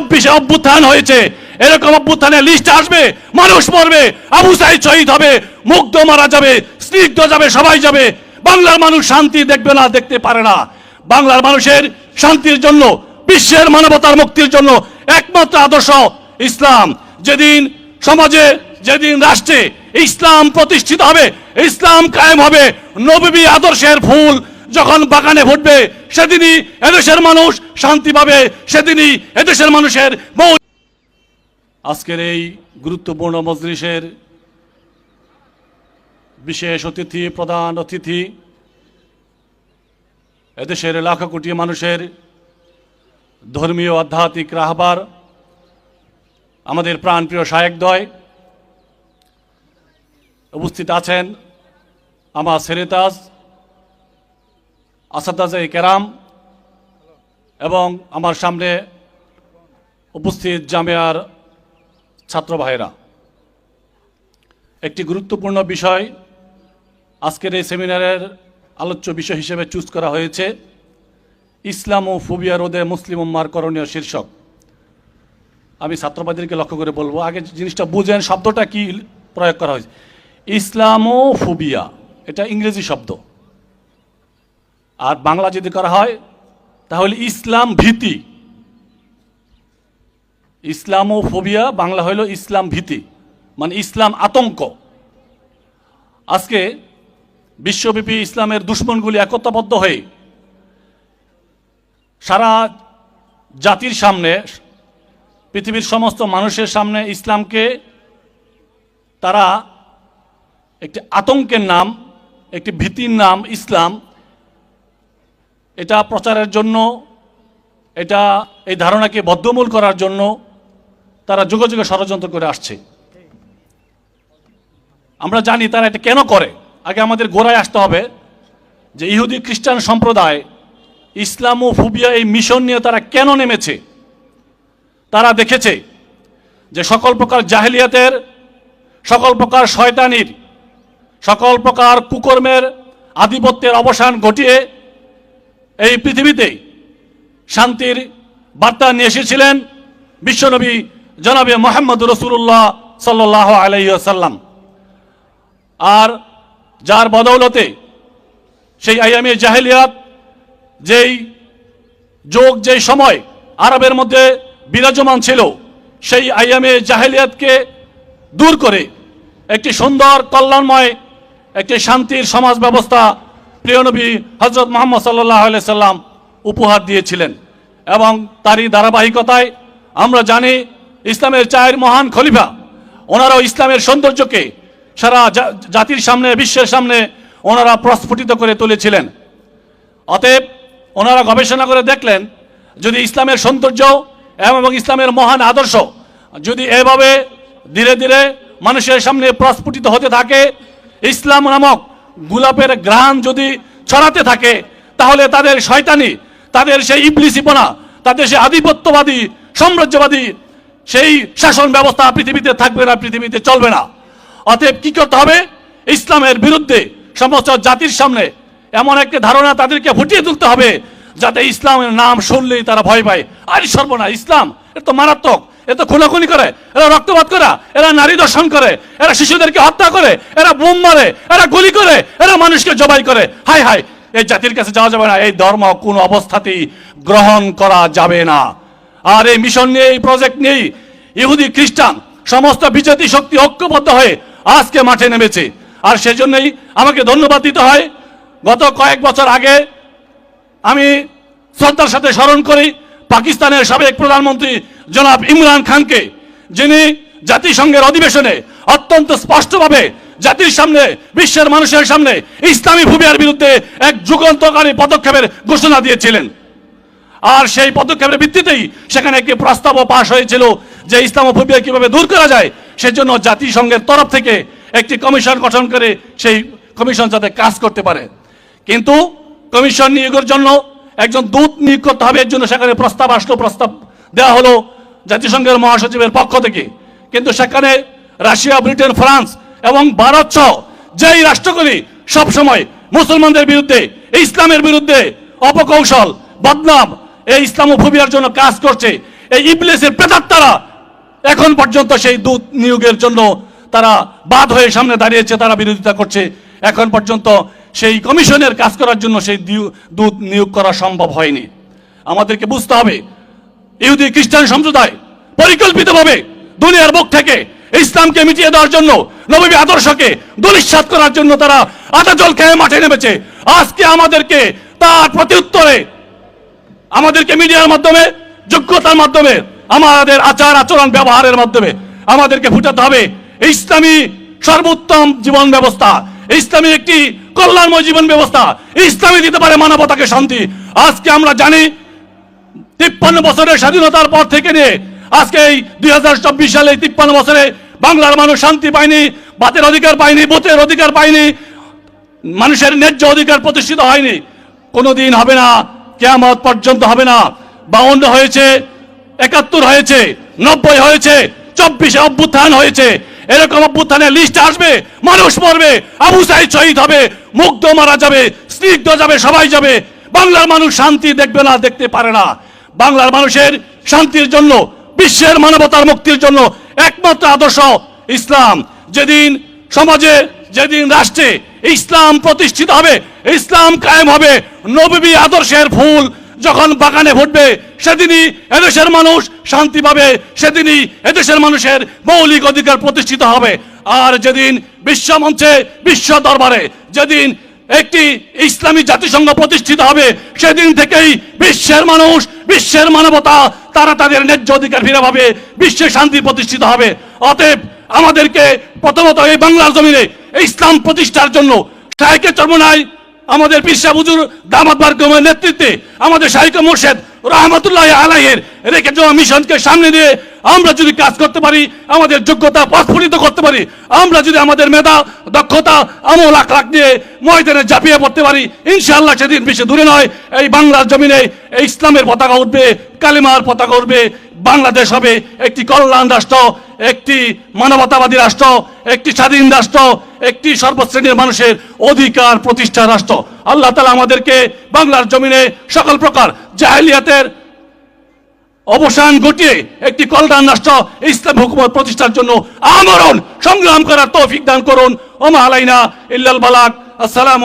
চব্বিশে অভ্যুত্থান হয়েছে। এরকম অভ্যুত্থানের লিস্ট আসবে, মানুষ মরবে, আবু সাইদ শহীদ হবে, মুগ্ধ মারা যাবে, স্নিগ্ধ যাবে, সবাই যাবে। বাংলার মানুষ শান্তি দেখবে না, দেখতে পারে না। বাংলার মানুষের শান্তির জন্য, বিশ্বের মানবতার মুক্তির জন্য একমাত্র আদর্শ ইসলাম। যেদিন সমাজে, যেদিন রাষ্ট্রে ইসলাম প্রতিষ্ঠিত হবে, ইসলাম কায়েম হবে, নবী আদর্শের ফুল যখন বাগানে ফুটবে, সেদিনই এদেশের মানুষ শান্তি পাবে, সেদিনই এদেশের মানুষের আজকের এই গুরুত্বপূর্ণ মজলিসের বিশেষ অতিথি, প্রধান অতিথি, এদেশের লাখো কোটি মানুষের ধর্মীয় আধ্যাত্মিক রাহবার, আমাদের প্রাণপ্রিয় শায়েকদয় উপস্থিত আছেন, আমার সেরেতাজ আসাদাজে কেরাম এবং আমার সামনে উপস্থিত জামিয়ার ছাত্র ভাইরা একটি গুরুত্বপূর্ণ বিষয় আজকের এই সেমিনারের আলোচ্য বিষয় হিসেবে চুজ করা হয়েছে ইসলাম ও ফুবিয়া রোদে মুসলিম উম্মার করণীয় শীর্ষক। আমি ছাত্রবাদীদেরকে লক্ষ্য করে বলব, আগে জিনিসটা বুঝেন, শব্দটা কি প্রয়োগ করা হয়েছে? ইসলামো ফুবিয়া এটা ইংরেজি শব্দ। আর বাংলা যদি করা হয়, তাহলে ইসলাম ভীতি। ইসলামো ফোবিয়া বাংলা হইল ইসলাম ভীতি মানে ইসলাম আতঙ্ক। আজকে বিশ্বব্যাপী ইসলামের দুশ্মনগুলি একতাবদ্ধ হয়ে সারা জাতির সামনে, পৃথিবীর সমস্ত মানুষের সামনে ইসলামকে তারা একটি আতঙ্কের নাম, একটি ভীতির নাম ইসলাম এটা প্রচারের জন্য, এটা এই ধারণাকে বদ্ধমূল করার জন্য তারা যুগ যুগে ষড়যন্ত্র করে আসছে। আমরা জানি তারা এটা কেন করে। আগে আমাদের গোড়ায় আসতে হবে যে ইহুদি খ্রিস্টান সম্প্রদায় ইসলাম ও ফুবিয়া এই মিশন নিয়ে তারা কেন নেমেছে? তারা দেখেছে যে সকল প্রকার জাহেলিয়াতের, সকল প্রকার শয়তানির, সকল প্রকার কুকর্মের আধিপত্যের অবসান ঘটিয়ে এই পৃথিবীতে শান্তির বার্তা নিয়ে এসেছিলেন বিশ্বনবী জনাবে মোহাম্মদ রসুল্লাহ সাল্লাহ আলাইসাল্লাম আর যার বদৌলতে সেই আইয়ামে জাহেলিয়াত যেই যোগ, যেই সময় আরবের মধ্যে বিরাজমান ছিল, সেই আইয়ামে জাহেলিয়াতকে দূর করে একটি সুন্দর কল্যাণময় একটি শান্তির সমাজ ব্যবস্থা প্রিয়নবী হজরত মোহাম্মদ সাল্লাহ সাল্লাম উপহার দিয়েছিলেন এবং তারই ধারাবাহিকতায় আমরা জানি ইসলামের চায়ের মহান খলিফা, ওনারাও ইসলামের সৌন্দর্যকে সারা জাতির সামনে, বিশ্বের সামনে ওনারা প্রস্ফুটিত করে তুলেছিলেন। অতএব ওনারা গবেষণা করে দেখলেন, যদি ইসলামের সৌন্দর্য এবং ইসলামের মহান আদর্শ যদি এভাবে ধীরে ধীরে মানুষের সামনে প্রস্ফুটিত হতে থাকে, ইসলাম নামক গোলাপের গ্রাম যদি ছড়াতে থাকে, তাহলে তাদের শয়তানি, তাদের সেই ইবলিসিপনা, তাদের সেই আধিপত্যবাদী, সাম্রাজ্যবাদী, সেই শাসন ব্যবস্থা পৃথিবীতে থাকবে না, পৃথিবীতে চলবে না। অতএব কি করতে হবে? ইসলামের বিরুদ্ধে সমস্ত জাতির সামনে এমন একটা ধারণা তাদেরকে ফুটিয়ে তুলতে হবে, যাতে ইসলামের নাম শুনলেই তারা ভয় পায়। আরে সর্বনা ইসলাম এ তো মারাত্মক। এ তো খুনাখুনি করে, এরা রক্তপাত করে, এরা নারী দর্শন করে, এরা শিশুদেরকে হত্যা করে, এরা বোম মারে, এরা গুলি করে, এরা মানুষকে জবাই করে। হাই হাই এই জাতির কাছে যাওয়া যাবে না, এই ধর্ম কোন অবস্থাতেই গ্রহণ করা যাবে না। আর এই মিশন নিয়ে, এই প্রজেক্ট নিয়েই ইহুদি খ্রিস্টান, সমস্ত বিজাতি শক্তি ঐক্যবদ্ধ হয়ে আজকে মাঠে নেমেছে। আর সেজন্যই আমাকে ধন্যবাদ দিতে হয়। গত কয়েক বছর আগে আমি শ্রদ্ধার সাথে স্মরণ করি, পাকিস্তানের সাবেক প্রধানমন্ত্রী জনাব ইমরান খানকে, যিনি জাতিসংঘের অধিবেশনে অত্যন্ত স্পষ্টভাবে জাতির সামনে, বিশ্বের মানুষের সামনে ইসলামী ভূমিয়ার বিরুদ্ধে এক যুগান্তকারী পদক্ষেপের ঘোষণা দিয়েছিলেন। আর সেই পদক্ষেপের ভিত্তিতেই সেখানে একটি প্রস্তাবও পাশ হয়েছিল যে ইসলামোফোবিয়া কীভাবে দূর করা যায়, সেজন্য জাতিসংঘের তরফ থেকে একটি কমিশন গঠন করে সেই কমিশন যাতে কাজ করতে পারে। কিন্তু কমিশন নিয়োগের জন্য একজন দূত নিয়োগ করতে হবে, এর জন্য সেখানে প্রস্তাব আসলো, প্রস্তাব দেওয়া হলো। জাতিসংঘের মহাসচিবের পক্ষ থেকে। কিন্তু সেখানে রাশিয়া, ব্রিটেন, ফ্রান্স এবং ভারত সহ যেই রাষ্ট্রগুলি সবসময় মুসলমানদের বিরুদ্ধে, ইসলামের বিরুদ্ধে অপকৌশল, বদনাম এই ইসলাম ইসলামোফোবিয়ার জন্য কাজ করছে, এই ইবলিসের প্রেতাত্মারা এখন পর্যন্ত সেই দূত নিয়োগের জন্য তারা বাদ হয়ে সামনে দাঁড়িয়েছে, তারা বিরোধিতা করছে। এখন পর্যন্ত সেই কমিশনের কাজ করার জন্য সেই দূত নিয়োগ করা সম্ভব হয়নি। আমাদেরকে বুঝতে হবে ইহুদি খ্রিস্টান সম্প্রদায় পরিকল্পিতভাবে দুনিয়ার বুক থেকে ইসলামকে মিটিয়ে দেওয়ার জন্য নবী আদর্শকে দুলিশ্বাত করার জন্য তারা আটা জল খেয়ে মাঠে নেমেছে। আজকে আমাদেরকে তার প্রত্যুত্তরে আমাদেরকে মিডিয়ার মাধ্যমে, যোগ্যতার মাধ্যমে, আমাদের আচার আচরণ ব্যবহারের মাধ্যমে আমাদেরকে ফুটাতে হবে। ইসলামী সর্বোত্তম জীবন ব্যবস্থা, ইসলামী একটি কল্যাণময় জীবন ব্যবস্থা, ইসলামী দিতে পারে মানবতাকে শান্তি। আজকে আমরা জানি তিপ্পান্ন বছরের স্বাধীনতার পর থেকে নিয়ে আজকে এই দুই হাজার চব্বিশ সালে তিপ্পান্ন বছরে বাংলার মানুষ শান্তি পায়নি, বাতের অধিকার পায়নি, ভোটের অধিকার পায়নি, মানুষের ন্যায্য অধিকার প্রতিষ্ঠিত হয়নি। কোনোদিন হবে না, কেয়ামত পর্যন্ত হবে না। বাউন্ন হয়েছে, একাত্তর হয়েছে, নব্বই হয়েছে, চব্বিশে অভ্যুত্থান হয়েছে। এরকম অভ্যুত্থানের লিস্ট আসবে, মানুষ মরবে, আবু সাইদ শহীদ হবে, মুগ্ধ মারা যাবে, স্নিগ্ধ যাবে, সবাই যাবে। বাংলার মানুষ শান্তি দেখবে না, দেখতে পারে না। বাংলার মানুষের শান্তির জন্য, বিশ্বের মানবতার মুক্তির জন্য একমাত্র আদর্শ ইসলাম। যেদিন সমাজে, যেদিন রাষ্ট্রে ইসলাম প্রতিষ্ঠিত হবে, ইসলাম কায়েম হবে নবী আদর্শের ফুল যখন বাগানে ফুটবে, সেদিনই এদেশের মানুষ শান্তি পাবে, সেদিনই এদেশের মানুষের মৌলিক অধিকার প্রতিষ্ঠিত হবে। আর যেদিন বিশ্ব মঞ্চে, বিশ্ব দরবারে, যেদিন একটি ইসলামী জাতিসংঘ প্রতিষ্ঠিত হবে, সেদিন থেকেই বিশ্বের মানুষ, বিশ্বের মানবতা, তারা তাদের ন্যায্য অধিকার ফিরে পাবে, বিশ্বে শান্তি প্রতিষ্ঠিত হবে। অতএব আমাদেরকে প্রথমত এই বাংলার জমিনে ইসলাম প্রতিষ্ঠার জন্য সাইকে চর্মনায় আমাদের পিসা বুজুর দামাত বারকমের নেতৃত্বে আমাদের শাহিক মোর্শেদ রহমতুল্লাহ আলাইয়ের রেখে যাওয়া মিশনকে সামনে নিয়ে আমরা যদি কাজ করতে পারি, আমাদের যোগ্যতা প্রস্ফুটিত করতে পারি, আমরা যদি আমাদের মেধা, দক্ষতা, আমল, আখলাখ নিয়ে ময়দানে ঝাঁপিয়ে পড়তে পারি, ইনশাআল্লাহ সেদিন বেশি দূরে নয়, এই বাংলার জমিনে এই ইসলামের পতাকা উঠবে, কালিমার পতাকা উঠবে, বাংলাদেশ হবে একটি কল্যাণ রাষ্ট্র। একটি মানবতাবাদী রাষ্ট্র, একটি স্বাধীন রাষ্ট্র, একটি সর্বশ্রেণীর মানুষের অধিকার প্রতিষ্ঠা রাষ্ট্র। আল্লাহ তালা আমাদেরকে বাংলার জমিনে সকল প্রকার জাহেলিয়াতের অবসান ঘটিয়ে একটি কল্যাণ রাষ্ট্র, ইসলাম হুকুমত প্রতিষ্ঠার জন্য আমরণ, সংগ্রাম করার তৌফিক দান করুন। ওমা আলাইনা ইল্লাল বালাক আসসালাম